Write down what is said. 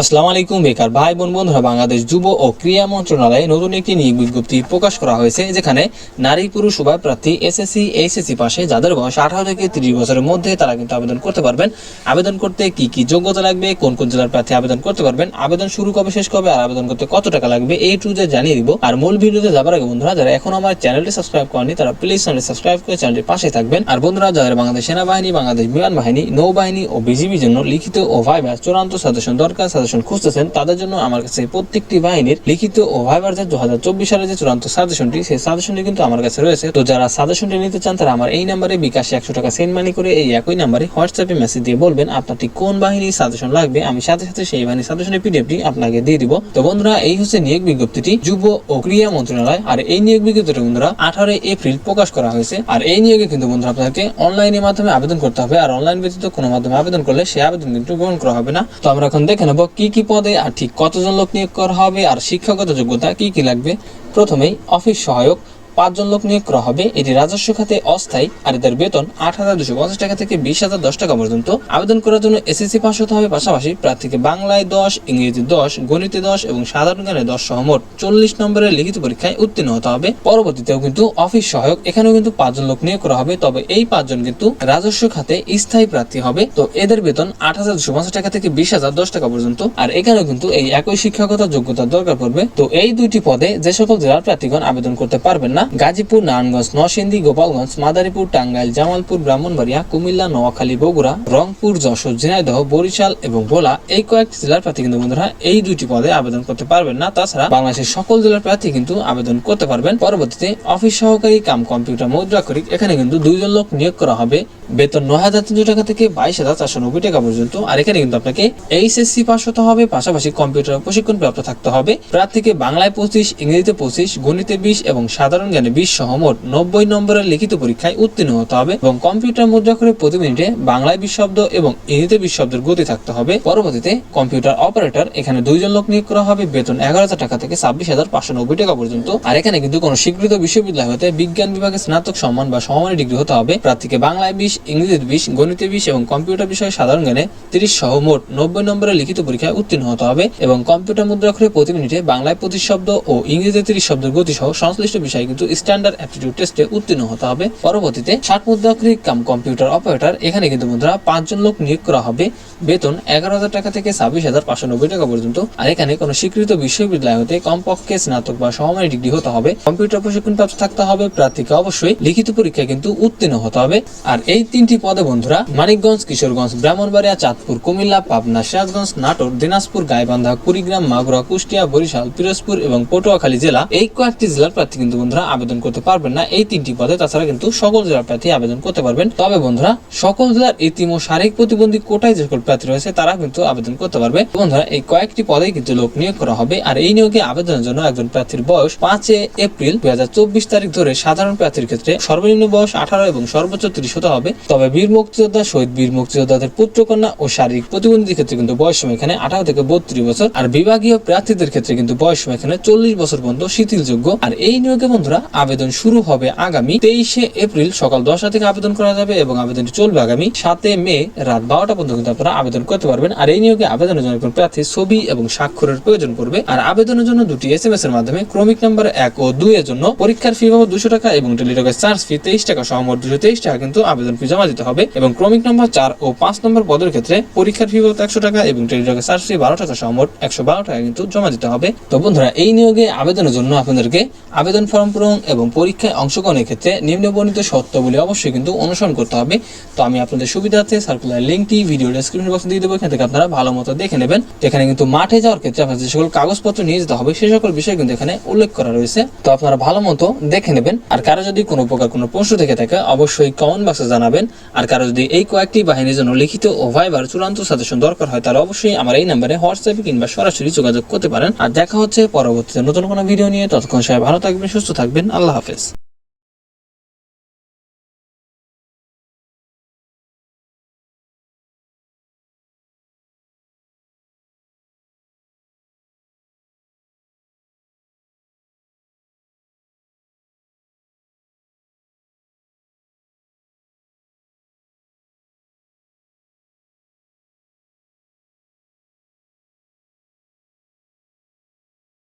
আসসালামু আলাইকুম, বেকার ভাই, বোন, বন্ধুরা। বাংলাদেশ যুব ও ক্রীড়া মন্ত্রণালয়ে নতুন একটি নিয়োগ বিজ্ঞপ্তি প্রকাশ করা হয়েছে, যেখানে নারী পুরুষ উভয় প্রার্থী এসএসসি, এইচএসসি পাশে, যাদের বয়স আঠারো থেকে তিরিশ বছরের মধ্যে, তারা কিন্তু আবেদন করতে পারবেন। আবেদন করতে কি কি যোগ্যতা লাগবে, কোন কোন জেলার প্রার্থী আবেদন করতে পারবেন, আবেদন শুরু কবে শেষ কবে, আর আবেদন করতে কত টাকা লাগবে এই টু যে জানিয়ে দিব। আর মূল ভিডিওতে যাবার আগে বন্ধুরা, যারা এখন আমার চ্যানেলটি সাবস্ক্রাইব করেনি তারা প্লিজ চ্যানেলটি সাবস্ক্রাইব করে চ্যানেলটির পাশে থাকবেন। আর বন্ধুরা, যাদের বাংলাদেশ সেনাবাহিনী, বাংলাদেশ বিমান বাহিনী, নৌবাহিনী ও বিজিবির জন্য লিখিত ও ভাইবার চূড়ান্ত সাজেশন দরকার সাজেশন খুঁজতেছেন, তাদের জন্য আমার কাছে প্রত্যেকটি বাহিনীর লিখিত ও ভাইবার যে দু হাজার চব্বিশ সালে যে চূড়ান্ত সাজেশনটি, সেই সাজেশনটি কিন্তু আমার কাছে রয়েছে। তো যারা সাজেশনটি নিতে চান, তারা আমার এই নাম্বারে বিকাশে একশো টাকা সেন্ড মানি করে এই একই নাম্বারে হোয়াটসঅ্যাপে মেসেজ দিয়ে বলবেন, আপনার ঠিক কোন বাহিনীর সাজেশন লাগবে, আমি সাথে সাথে সেই বাহিনীর সাজেশনের পিডিএফটি আপনাকে দিয়ে দিব। তো বন্ধুরা, এই হচ্ছে নিয়োগ বিজ্ঞপ্তিটি। যুব ও ক্রীড়া মন্ত্রণালয়, আর এই নিয়োগ বিজ্ঞপ্তিটি বন্ধুরা আঠারোই এপ্রিল প্রকাশ করা হয়েছে। আর এই নিয়োগে কিন্তু বন্ধুরা আপনাকে অনলাইনের মাধ্যমে আবেদন করতে হবে, আর অনলাইন ব্যতীত কোনো মাধ্যমে আবেদন করলে সেই আবেদন কিন্তু গ্রহণ করা হবে না। তো আমরা এখন দেখে নেব কি কি পদে আর ঠিক কতজন লোক নিয়োগ করা হবে আর শিক্ষাগত যোগ্যতা কি কি লাগবে? প্রথমেই অফিস সহায়ক পাঁচজন লোক নিয়োগ করা হবে। এটি রাজস্ব খাতে অস্থায়ী আর এদের বেতন আট হাজার দুশো পঞ্চাশ টাকা থেকে বিশ হাজার দশ টাকা পর্যন্ত। আবেদন করার জন্য এসএসসি পাস হতে হবে। পাশাপাশি প্রার্থীকে বাংলায় দশ ইংরেজি দশ, গণিতে দশ এবং সাধারণ জ্ঞানে দশ সহ মোট চল্লিশ নম্বরের লিখিত পরীক্ষায় উত্তীর্ণ হতে হবে। পরবর্তীতেও কিন্তু অফিস সহায়ক, এখানেও কিন্তু পাঁচজন লোক নিয়োগ করা হবে। তবে এই পাঁচজন কিন্তু রাজস্ব খাতে স্থায়ী প্রার্থী হবে। তো এদের বেতন আট হাজার দুশো পঞ্চাশ টাকা থেকে বিশ হাজার দশ টাকা পর্যন্ত। আর এখানেও কিন্তু এই একই শিক্ষাগত যোগ্যতার দরকার পড়বে। তো এই দুইটি পদে যে সকল জেলার প্রার্থীগণ আবেদন করতে পারবেন না গাজীপুর, নারায়ণগঞ্জ, নরসিংদী, গোপালগঞ্জ, মাদারীপুর, টাঙ্গাইল, জামালপুর, ব্রাহ্মণবাড়িয়া, কুমিল্লা, নোয়াখালী, বগুড়া, রংপুর, যশোর, ঝিনাইদহ, বরিশাল এবং ভোলা এই কয়েকটি জেলার প্রার্থী কিন্তু বন্ধুরা এই দুটি পদে আবেদন করতে পারবেন না। তাছাড়া বাংলাদেশের সকল জেলার প্রার্থী কিন্তু আবেদন করতে পারবেন। পরবর্তীতে অফিস সহকারী কাম কম্পিউটার মুদ্রাক্ষরিক, এখানে কিন্তু দুইজন লোক নিয়োগ করা হবে। বেতন নয় হাজার তিনশো টাকা থেকে বাইশ হাজার চারশো নব্বই টাকা পর্যন্ত। আর এখানে কিন্তু আপনাকে এইচএসসি পাস হতে হবে, পাশাপাশি কম্পিউটার প্রশিক্ষণ প্রাপ্ত থাকতে হবে। প্রার্থীকে বাংলায় পঁচিশ, ইংরেজিতে পঁচিশ, গণিতে বিশ এবং সাধারণ জ্ঞানে বিশ সহ মোট নব্বই নম্বরের লিখিত পরীক্ষায় উত্তীর্ণ হতে হবে এবং কম্পিউটার মুদ্রা করে প্রতি মিনিটে বাংলায় বিশ শব্দ এবং ইংরেজিতে বিশ শব্দের গতি থাকতে হবে। পরবর্তীতে কম্পিউটার অপারেটর, এখানে দুইজন লোক নিয়োগ করা হবে, বেতন এগারো হাজার টাকা থেকে ছাব্বিশ হাজার পাঁচশো নব্বই টাকা পর্যন্ত। আর এখানে কিন্তু কোনো স্বীকৃত বিশ্ববিদ্যালয় হতে বিজ্ঞান বিভাগে স্নাতক সম্মান বা সমমানের ডিগ্রি হতে হবে। প্রার্থীকে বাংলায় বিশ ইংরেজিতে বিশ গণিতে বিশ এবং কম্পিউটার বিষয়ে সাধারণ জ্ঞানে তিরিশ সহ মোট নব্বই নম্বরের লিখিত পরীক্ষায় উত্তীর্ণ হতে হবে এবং কম্পিউটার মুদ্রাক্ষরে প্রতি মিনিটে বাংলায় পঁচিশ শব্দ ও ইংরেজিতে তিরিশ শব্দের গতি সহ সংশ্লিষ্ট বিষয়ে কিন্তু স্ট্যান্ডার্ড অ্যাপটিটিউড টেস্টে উত্তীর্ণ হতে হবে। পরবর্তীতে ষাট মুদ্রাক্ষরিক কাম কম্পিউটার অপারেটর, এখানে কিন্তু মুদ্রা পাঁচজন লোক নিয়োগ করা হবে। বেতন এগারো হাজার টাকা থেকে ছাব্বিশ হাজার পাঁচশো নব্বই টাকা পর্যন্ত। আর এখানে কোনো স্বীকৃত বিশ্ববিদ্যালয় হতে কমপক্ষে স্নাতক বা সমমানের ডিগ্রি হতে হবে। কম্পিউটার প্রশিক্ষণ প্রাপ্ত থাকতে হবে। প্রার্থীকে অবশ্যই লিখিত পরীক্ষায় কিন্তু উত্তীর্ণ হতে হবে। আর এই তিনটি পদে বন্ধুরা, মানিকগঞ্জ, কিশোরগঞ্জ, ব্রাহ্মণবাড়িয়া, চাঁদপুর, কুমিল্লা, পাবনা সিরাজগঞ্জ নাটোর, দিনাজপুর, গাইবান্ধা, কুড়িগ্রাম, মাগুরা, কুষ্টিয়া, বরিশাল, পিরোজপুর এবং পটুয়াখালী জেলা এই কয়েকটি জেলার প্রার্থী কিন্তু বন্ধুরা আবেদন করতে পারবেন না। এই তিনটি পদে তাছাড়া কিন্তু সকল জেলার প্রার্থী আবেদন করতে পারবেন। তবে বন্ধুরা, সকল জেলার ইতিম ও শারীরিক প্রতিবন্ধী কোটায় যে সকল প্রার্থী রয়েছে, তারা কিন্তু আবেদন করতে পারবে। বন্ধুরা, এই কয়েকটি পদে কিন্তু লোক নিয়োগ করা হবে। আর এই নিয়োগে আবেদনের জন্য একজন প্রার্থীর বয়স পাঁচে এপ্রিল দুই হাজার চব্বিশ তারিখ ধরে সাধারণ প্রার্থীর ক্ষেত্রে সর্বনিম্ন বয়স আঠারো এবং সর্বোচ্চ ত্রিশ হতে হবে। তবে বীর মুক্তিযোদ্ধা, শহীদ বীর মুক্তিযোদ্ধাদের পুত্রকন্যা ও শারীরিক প্রতিবন্ধীদের ক্ষেত্রে কিন্তু বয়স সময় এখানে আঠারো থেকে বত্রিশ বছর। আর বিভাগীয় প্রার্থীদের ক্ষেত্রে কিন্তু বয়স সময় এখানে চল্লিশ বছর পর্যন্ত শিথিলযোগ্য। আর এই নিয়োগে বন্ধুরা, আবেদন শুরু হবে আগামী তেইশে এপ্রিল সকাল দশটা থেকে আবেদন করা যাবে এবং আবেদনটি চলবে আগামী সাতে মে রাত বারোটা পর্যন্ত কিন্তু আপনারা আবেদন করতে পারবেন। আর এই নিয়োগে আবেদনের জন্য একজন প্রার্থী ছবি এবং স্বাক্ষরের প্রয়োজন পড়বে। আর আবেদনের জন্য দুটি এস এম এস এর মাধ্যমে ক্রমিক নাম্বার এক ও দুই এর জন্য পরীক্ষার ফি বাবদ দুশো টাকা এবং টেলিটকের চার্জ ফি তেইশ টাকা সহ দুশো তেইশ টাকা কিন্তু আবেদন ফি জমা দিতে হবে এবং ক্রমিক নম্বর চার ও পাঁচ নম্বর পদের ক্ষেত্রে পরীক্ষার ফি বাবদ একশো টাকা এবং টেলিটকের চার্জ ফি বারো টাকা সহ মোট একশো বারো টাকা কিন্তু জমা দিতে হবে। তো বন্ধুরা, এই নিয়োগে আবেদনের জন্য আপনাদেরকে আবেদন ফর্ম পূরণ এবং পরীক্ষায় অংশগ্রহণের ক্ষেত্রে নিম্ন বর্ণিত শর্তাবলী অবশ্যই কিন্তু অনুসরণ করতে হবে। তো আমি আপনাদের সুবিধার্থে সার্কুলার লিঙ্কটি ভিডিও ডেসক্রিপশন বক্সে দিয়ে দেবো। এখান থেকে আপনারা ভালো মতো দেখে নেবেন। এখানে কিন্তু মাঠে যাওয়ার ক্ষেত্রে আপনাদের যে সকল কাগজপত্র নিয়ে যেতে হবে, সে সকল বিষয় কিন্তু এখানে উল্লেখ করা রয়েছে। তো আপনারা ভালো মতো দেখে নেবেন। আর কারও যদি কোনো প্রকার কোনো প্রশ্ন থেকে থাকে, অবশ্যই কমেন্ট বক্সে জানাবেন। আর কারও যদি এই কয়েকটি বাহিনীর জন্য লিখিত ও ভাইবার চূড়ান্ত সাজেশন দরকার হয়, তাহলে অবশ্যই আমার এই নাম্বারে হোয়াটসঅ্যাপে কিংবা সরাসরি যোগাযোগ করতে পারেন। আর দেখা হচ্ছে পরবর্তীতে নতুন কোনো ভিডিও নিয়ে। ততক্ষণ সবাই ভালো থাকবেন, সুস্থ থাকবেন। আল্লাহ হাফেজ।